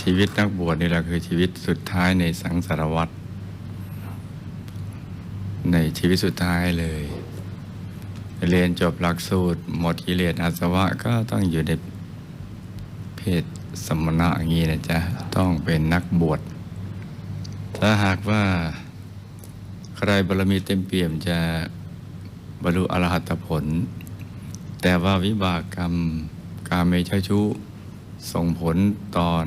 ชีวิตนักบวชนี่แหละคือชีวิตสุดท้ายในสังสารวัฏในชีวิตสุดท้ายเลย เรียนจบหลักสูตร หมดกิเลสอาสวะก็ต้องอยู่ในเพศสมณะอย่างนี้นะจ๊ะ ต้องเป็นนักบวชถ้าหากว่าใครบารมีเต็มเปี่ยมจะบรรลุอรหัตผล แต่ว่าวิบากกรรมการไมเมชชุ ส่งผลตอน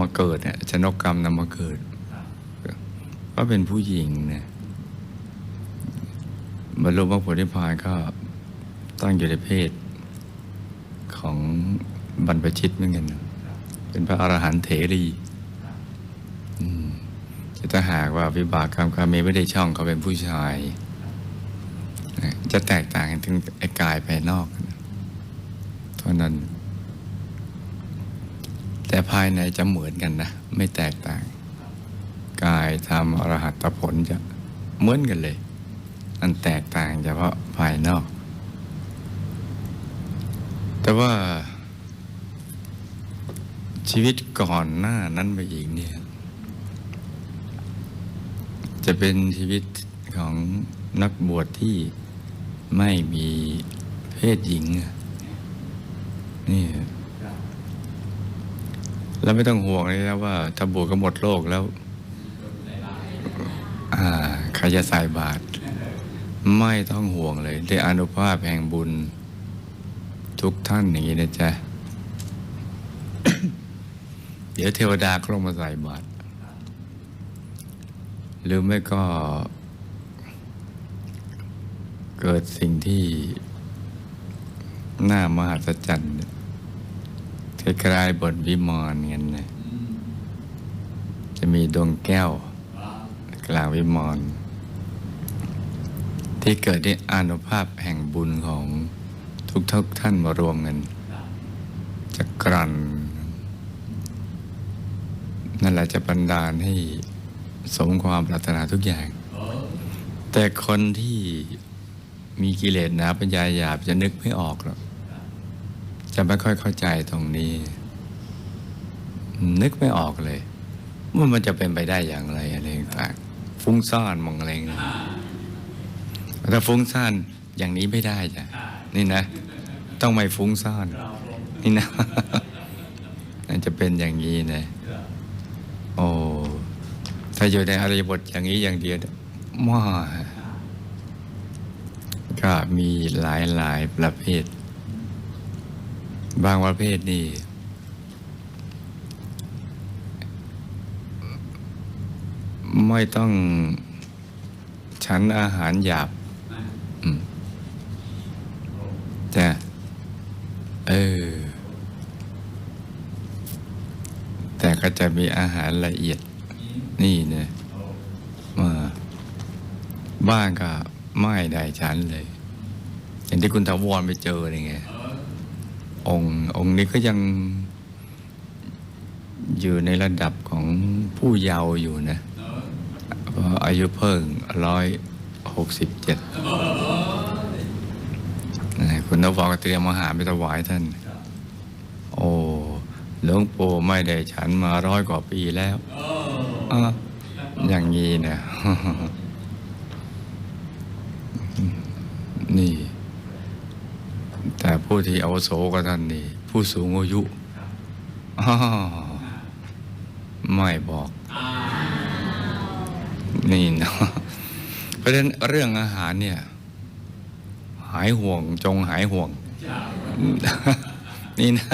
มาเกิดเนี่ยชนกกรรมนำมาเกิด ก็เป็นผู้หญิงเนี่ยบรรลุมรรคผลนิพพานก็ตั้งอยู่ในเพศของบรรพชิตเหมือนกัน เป็นพระอรหันต์เถรีอืมแต่ถ้าหากว่าวิบากกรรมกรรมเมไม่ได้ช่องเขาเป็นผู้ชาย จะแตกต่างกันถึงไอ้กายภายนอกเท่านั้น แต่ภายในจะเหมือนกันนะ ไม่แตกต่าง กายทำอรหัตผลจะเหมือนกันเลยอันแตกต่างเฉพาะภายนอก แต่ว่าชีวิตก่อนหน้านั้นไปอีกเนี่ย จะเป็นชีวิตของนักบวชที่ไม่มีเพศหญิงนี่ แล้วไม่ต้องห่วงเลยนะว่าถ้าบวชก็หมดโลกแล้วใครจะใส่บาตรไม่ต้องห่วงเลยได้อานุภาพแห่งบุญ ทุกท่านอย่างนี้นะจ๊ะ เดี๋ยวเทวดาก็ลงมาใส่บาตรหรือไม่ก็ เกิดสิ่งที่น่ามหัศจรรย์ คล้ายๆบทวิมานเงี้ยนะจะมีดวงแก้ว กลางวิมานที่เกิดด้วยอานุภาพแห่งบุญของทุกทุกๆท่านมารวมกันจะกลั่น นั่นแหละจะบันดาลให้สมความปรารถนาทุกอย่าง แต่คนที่มีกิเลสหนาปัญญาหยาบจะนึกไม่ออกหรอก จะไม่ค่อยเข้าใจตรงนี้ นึกไม่ออกเลย ว่ามันจะเป็นไปได้อย่างไรอะไรต่างฟุ้งซ่านมองอะไรเงี้ยถ้าฟุ้งซ่านอย่างนี้ไม่ได้จ้ะนี่นะ ต้องไม่ฟุ้งซ่านนี่นะมันจะเป็นอย่างนี้นะโอ้ถ้าอยู่ในอริยบทอย่างนี้อย่างเดียวมาก็มีหลายหลายประเภท บางประเภทนี่ไม่ต้องฉันอาหารหยาบอืมแต่เออ แต่ก็จะมีอาหารละเอียด นี่เนี่ยมาบ้านก็ไม่ได้ฉันเลย อย่างที่คุณทวรไปเจอนี่ไง องค์ องค์นี้ก็ยังอยู่ในระดับของผู้เยาว์อยู่นะเพราะอายุเพิ่งร้อยหกสิบเจ็ดคุณนวก็เตรียมอาหารไปถวายท่าน โอ้หลวงปู่ไม่ได้ฉันมาร้อยกว่าปีแล้วออย่างนี้นะนี่ แต่ผู้ที่อาวโสกว่าท่านนี่ ผู้สูงอายุไม่บอก นี่เนาะเพราะฉะนั้นเรื่องอาหารเนี่ย หายห่วงจงหายห่วง นี่นะ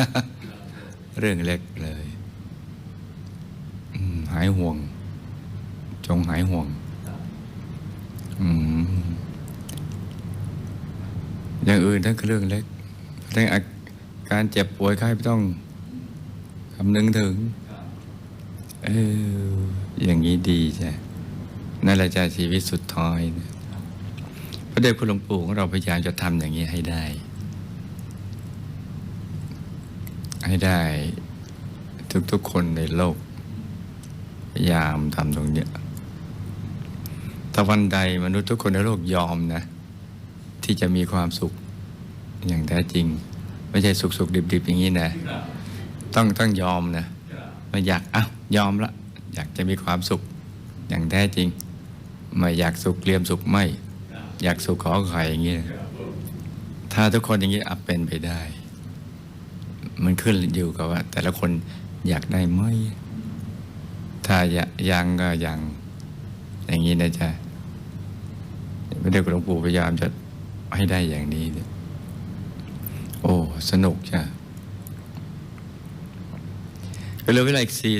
เรื่องเล็กเลยหายห่วง จงหายห่วง อืม อย่างอื่นทั้งเรื่องเล็กทั้งอาการเจ็บป่วยไข้ไม่ต้องคำนึงถึง เออ อย่างนี้ดีจ้ะนั่นแหละจ้ะชีวิตสุดท้ายนะพระเดชคุณหลวงปู่ของเราพยายามจะทำอย่างนี้ให้ได้ ให้ได้ทุกๆคนในโลก พยายามทำตรงนี้ถ้าวันใดมนุษย์ทุกคนในโลกยอมนะ ที่จะมีความสุขอย่างแท้จริง ไม่ใช่สุขสุขดิบดิบๆอย่างนี้นะ ต้องต้องยอมนะไม่อยากอ้าวยอมละ อยากจะมีความสุขอย่างแท้จริงไม่อยากสุขเลียมสุขไม่ อยากสุขขอไข่อย่างนี้นะถ้าทุกคนอย่างนี้อับเป็นไปได้ มันขึ้นอยู่กับว่า แต่ละคนอยากได้ไหมถ้าอยากยังก็ยังอย่างนี้นะจ๊ะไม่ได้หลวงปู่พยายามจะ ให้ได้อย่างนี้เนี่ยโอ้ สนุกจ้ะเหลือเวลาอีกสี่